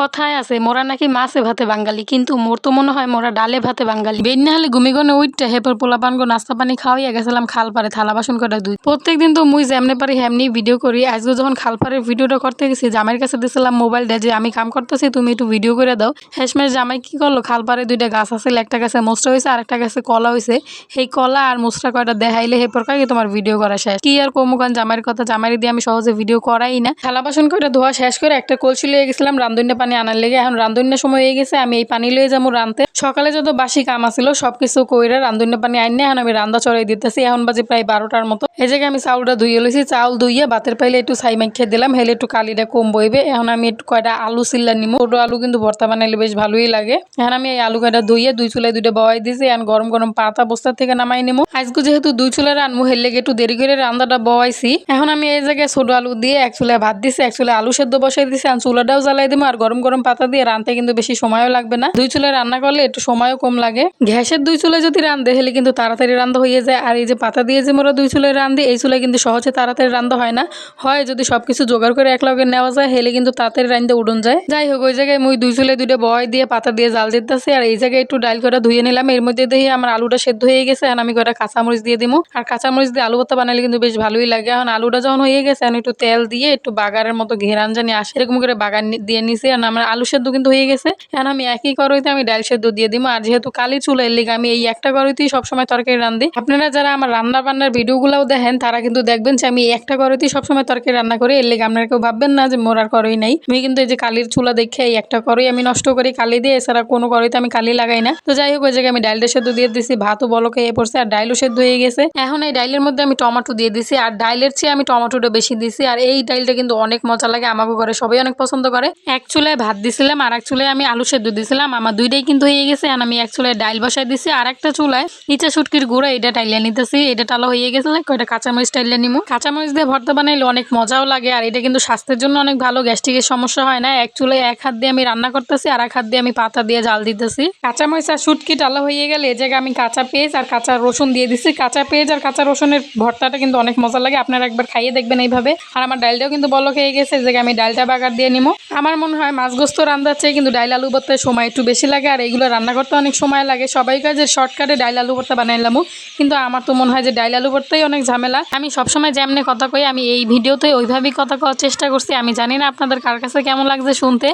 কথায় আছে, মোরা নাকি মাছে ভাতে বাঙালি, কিন্তু মোর তো মনে হয় মোরা ডালে ভাতে বাঙালি। বেন না হলে ঘুমি গনে উঠতে হেপর পোলাপান গো নাস্তা পানি খাওয়াইয়া গেছিলাম খাল পারে থালা বাসন কটা দুই। প্রত্যেক দিন তো মুই যেমনে পারি হেমনি ভিডিও করি। আজকে যখন খাল পাড়ের ভিডিওটা করতে গেছি, জামাইয়ের কাছে দিয়েছিলাম মোবাইলটা যে আমি কাম করতেছি, তুমি একটু ভিডিও করে দাও। শেষমেশ জামাই কি করল খাল পাড়ে দুইটা গাছ আছে, একটা গাছে মোস্টা হয়েছে আর একটা গাছে কলা হয়েছে সেই কলা আর মোস্টা কয়টা দেখাইলে হেপর কাকে তোমার ভিডিও করা শেষ। কি আর কমুকান জামাইয়ের কথা জামাইয়ের দিয়ে আমি সহজে ভিডিও করাই না। থালা বাসন কয়টা ধোয়া শেষ করে একটা কলসি লিয়ে গেছিলাম রান্ধুনিয়া পানি আনার লেগে এখন রান্ধনের সময় হয়ে গেছে, আমি এই পানি লয়ে যাব রাঁধতে। সকালে যত বাসি কাম আছিল, সবকিছু কইরা রান্ধন্য পানি আইনে এখন আমি রান্দা চড়াই দিতেছি, এখন বাজে প্রায় বারোটার মতো। এই জায়গায় আমি চাউলটা ধুয়ে লইছি চাউল ধুইয়ে ভাতের পাইলে একটু ছাই মাখিয়ে দিলাম, হেলে একটু কালিটা কম বইবে এখন আমি একটু কয়টা আলু চিল্লা নিমো। ছোটো আলু কিন্তু ভর্তা বানাইলে বেশ ভালোই লাগে। এখন আমি এই আলু কয়টা ধুইয়ে দুই চুলায় দুইটা বয়াই দিয়েছি এখন গরম গরম পাতা বস্তার থেকে নামাই নেব আজকে যেহেতু দুই চুলায় রানবো হেলে একটু দেরি করে রান্নাটা বয়াইছি এখন আমি এই জায়গায় ছোটো আলু দিয়ে এক চুলায় ভাত দিছি, এক চুলায় আলু সেদ্ধ বসাই দিছি। আর চুলাটাও জ্বালাই দেবো আর গরম গরম পাতা দিয়ে রানতে কিন্তু বেশি সময়ও লাগবে না। দুই চুলায় রান্না করলে একটু সময়ও কম লাগে। গ্যাসের দুই চুলায় যদি রান্ধে হলে কিন্তু তাড়াতাড়ি রান্না হয়ে যায়। আর এই যে পাতা দিয়ে যে মোরা দুই চুলায় রান্ধি, এই চুলায় কিন্তু সহজে তাড়াতাড়ি রান্না হয় না। হয় যদি সবকিছু জোগাড় করে একলগে নেওয়া যায়, হেলে কিন্তু তাড়াতাড়ি রান্ধতে উড়ন যায়। যাই হোক, ওই জায়গায় মুই দুই চুলায় দুইটা বয় দিয়ে পাতা দিয়ে জাল দিতেছি, আর এই জায়গায় একটু ডাল করে ধুয়ে নিলাম। এর মধ্যে দেখি আমার আলুটা সেদ্ধ হয়ে গেছে আর আমি কয়টা কাঁচামরিচ দিয়ে দিবো আর কাঁচামরিচ দিয়ে আলু ভর্তা বানালে কিন্তু বেশ ভালোই লাগে। এখন আলুটা যখন হয়ে গেছে, এখন একটু তেল দিয়ে একটু বাগারের মতো ঘেরান জানি আসে এরকম করে বাগান দিয়ে নিছি। আর আমার আলু সেদ্ধ কিন্তু হয়ে গেছে। এখন আমি একই করইতে আমি ডাল সেদ্ধ দিয়ে দিব আর যেহেতু কালি চুলা এর লিগে আমি এই একটা করইতেই সবসময় তরকারি রান্ধি আপনারা যারা আমার রান্না বান্নার ভিডিওগুলোও দেখেন, তারা কিন্তু দেখবেন যে আমি একটা করইতেই সবসময় তরকারি রান্না করি। এর লিগে আপনারা কেউ ভাববেন না যে মোর আর করই নাই। আমি কিন্তু এই যে কালির চুলা দেখে এই একটা করই আমি নষ্ট করি, কালি দিয়ে। এছাড়া কোনো করইতে আমি কালি লাগাই না। তো যাই হোক, ওই জায়গায় আমি ডালটা সেদ্ধ দিয়ে দিছি, ভাতও বলকে এ পড়ছে আর ডাইলও সেদ্ধ হয়ে গেছে। এখন এই ডাইলের মধ্যে আমি টমেটো দিয়ে দিছি আর ডাইলের চেয়ে আমি টমেটোটা বেশি দিছি। আর এই ডাইলটা কিন্তু অনেক মজা লাগে, আমাকে ঘরে সবাই অনেক পছন্দ করে। এক চুলায় ভাত দিছিলাম আর এক চুলায় আমি আলু সেদ্ধ দিছিলাম। আমার দুইটাই কিন্তু হয়ে গেছে আর আমি এক চুলায় ডাইল বসাই দিছি। আর একটা চুলায় ইচা শুটকির গুঁড়া এটা টাইলে নিতেছি। এটা টালা হয়ে গেছে, কয়টা কাঁচামরিচ টাইলে নিমু। কাঁচামরিচ দিয়ে ভর্তা বানাইলে অনেক মজাও লাগে, আর এটা কিন্তু স্বাস্থ্যের জন্য অনেক ভালো। গ্যাস্ট্রিকের সমস্যা হয় না, এক চুলায় এক হাত দিয়ে আমি রান্না করতেছি, আর এক হাত দিয়ে আমি পাতা দিয়ে জাল দিতেছি। কাঁচামরিচ আর শুটকি টালা হয়ে গেলে এই জায়গায় আমি কাঁচা পেঁয়াজ আর কাঁচা রসুন দিয়ে দিছি। কাঁচা পেঁয়াজ আর কাঁচা রসুনের ভর্তাটা কিন্তু অনেক মজা লাগে, আপনারা একবার খাইয়ে দেখবেন এইভাবে। আর আমার ডালটাও কিন্তু বলো খেয়ে গেছে জায়গায় আমি ডালটা বাগার দিয়ে নিবো আমার মনে হয় মাছ গোস্ত চেয়ে কিন্তু ডাইল আলু ভর্তায় সময় একটু বেশি লাগে, আর এগুলো রান্না করতে অনেক সময় লাগে। সবাই কাজ যে শর্টকাটে ডাইল আলু ভর্তা বানাইলামও কিন্তু আমার তো মনে হয় যে ডাইল আলু ভর্তাই অনেক ঝামেলা। আমি সবসময় যেমনি কথা কই, আমি এই ভিডিওতে ওইভাবেই কথা কওয়ার চেষ্টা করছি। আমি জানি না আপনাদের কার কাছে কেমন লাগছে শুনতে।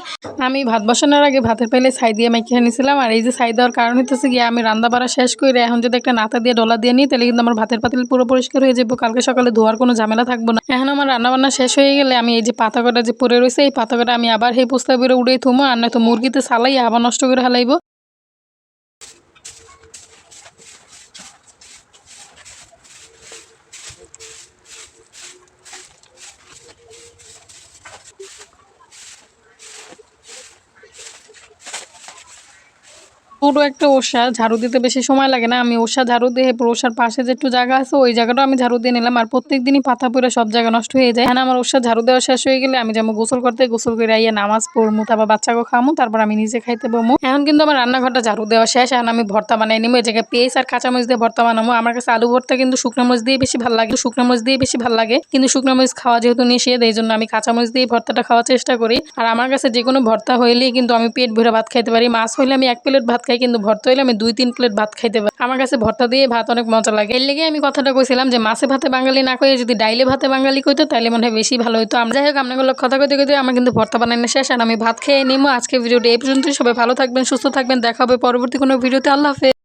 আমি ভাত বসানোর আগে ভাতের পাইলে ছাই দিয়ে মেখে নিয়েছিলাম আর এই যে ছাই দেওয়ার কারণ হচ্ছে গিয়ে আমি রান্না বাড়া শেষ করে এখন যদি একটা নাতা দিয়ে ডলা দিয়ে নিই, তাহলে কিন্তু আমার ভাতের পাতিল পুরো পরিষ্কার হয়ে যাব কালকে সকালে ধোয়ার কোনো ঝামেলা থাকব না। এখন আমার রান্না বান্না শেষ হয়ে গেলে আমি এই যে পাতা কটা যে পরে রয়েছে এই পাতা কটা আমি আবার সেই পোস্তা বেরো উড়ে থুমো, আর নয়তো মুরগিতে সালাই, আবার নষ্ট করে হালাইবো। পুরো একটা ওষা, ঝাড়ু দিতে বেশি সময় লাগে না। আমি ওষা, ঝাড়ু দিয়ে ওষার পাশে যে একটু জায়গা আছে, ওই জায়গাটা আমি ঝাড়ু দিয়ে নিলাম। আর প্রত্যেক দিনই পাতা পরে সব জায়গা নষ্ট হয়ে যায়। এখন আমার ওষা ঝাড়ু দেওয়া শেষ হয়ে গেলে আমি যেমন গোসল করতে। গোসল করে আইয়া নামাজ পড়মু, তারপর বাচ্চাকে খামু তারপর আমি নিজে খাইতে বমু। এখন কিন্তু আমার রান্নাঘরটা ঝাড়ু দেওয়া শেষ। এখন আমি ভর্তা বানাই নিবো এই জায়গায় পেঁয়াজ আর কাঁচামরিচ দিয়ে ভর্তা বানাবো আমার কাছে আলু ভর্তা কিন্তু শুকনো মরিচ দিয়ে বেশি ভালো লাগে। শুকনো মরিচ দিয়ে বেশি ভালো লাগে। কিন্তু শুকনো মরিচ খাওয়া যেহেতু নিষেধ, এই জন্য আমি কাঁচামরিচ দিয়ে ভর্তাটা খাওয়ার চেষ্টা করি। আর আমার কাছে যে কোনো ভর্তা হইলেই কিন্তু আমি পেট ভরে ভাত খাইতে পারি। মাছ হইলে আমি এক প্লেট ভাত খাই, কিন্তু ভর্তা হইলে আমি দুই, তিন প্লেট ভাত খাইতে পারি। আমার কাছে ভর্তা দিয়ে ভাত অনেক মজা লাগে। এর লেগে আমি কথাটা কইছিলাম যে, মাছে ভাতে বাঙালি না কয়ে যদি ডাইলে ভাতে বাঙালি কইতো তাহলে মনে হয় বেশি ভালো হইতো। আমরা যাই হোক আপনাগুলো কথা কইতে কইতে আমার কিন্তু ভর্তা বানানো শেষ, আর আমি ভাত খেয়ে নিবো আজকে ভিডিওটি এই পর্যন্তই। সবাই ভালো থাকবেন, সুস্থ থাকবেন। দেখা হবে পরবর্তী কোনো ভিডিওতে। আল্লাহ হাফেজ।